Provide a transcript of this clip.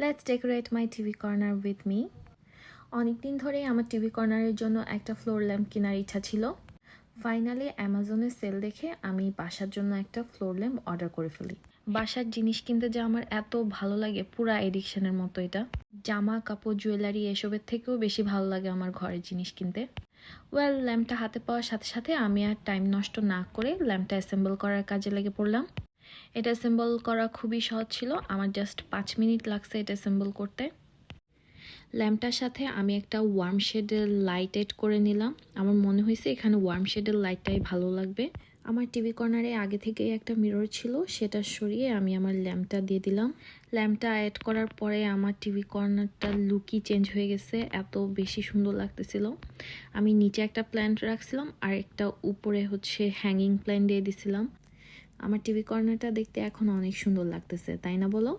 Let's decorate my TV corner with me অনেকদিন ধরেই আমার টিভি কর্নারের জন্য একটা ফ্লোর ল্যাম্প কেনার ইচ্ছা ছিল। ফাইনালি অ্যামাজনে সেল দেখে আমি বাসার জন্য একটা ফ্লোর ল্যাম্প অর্ডার করে ফেলি। বাসার জিনিস কিনতে যে আমার এত ভালো লাগে, পুরা এডিকশনের মতো এটা। জামা, কাপড় জুয়েলারি এসবের থেকেও বেশি ভালো লাগে আমার ঘরের জিনিস কিনতে। ওয়েল ল্যাম্পটা হাতে পাওয়ার সাথে সাথে আমি আর টাইম নষ্ট না করে ল্যাম্পটা অ্যাসেম্বল করার কাজে লেগে পড়লাম। এটা অ্যাসেম্বল করা খুবই সহজ ছিল। আমার জাস্ট পাঁচ মিনিট লাগছে এটা অ্যাসেম্বল করতে। ল্যাম্পটার সাথে আমি একটা ওয়ার্ম শেডের লাইট এড করে নিলাম। আমার মনে হয়েছে এখানে ওয়ার্ম শেডের লাইটটাই ভালো লাগবে। আমার টিভি কর্নারে আগে থেকেই একটা মিরর ছিল, সেটা সরিয়ে আমি আমার ল্যাম্পটা দিয়ে দিলাম। ল্যাম্পটা অ্যাড করার পরে আমার টিভি কর্নারটা লুকই চেঞ্জ হয়ে গেছে, এত বেশি সুন্দর লাগতেছিল। আমি নিচে একটা প্ল্যান্ট রাখছিলাম, আর একটা উপরে হচ্ছে হ্যাঙ্গিং প্ল্যান্ট দিয়ে দিছিলাম। আমার টিভি কর্নারটা দেখতে এখন অনেক সুন্দর লাগতেছে তাই না বলো?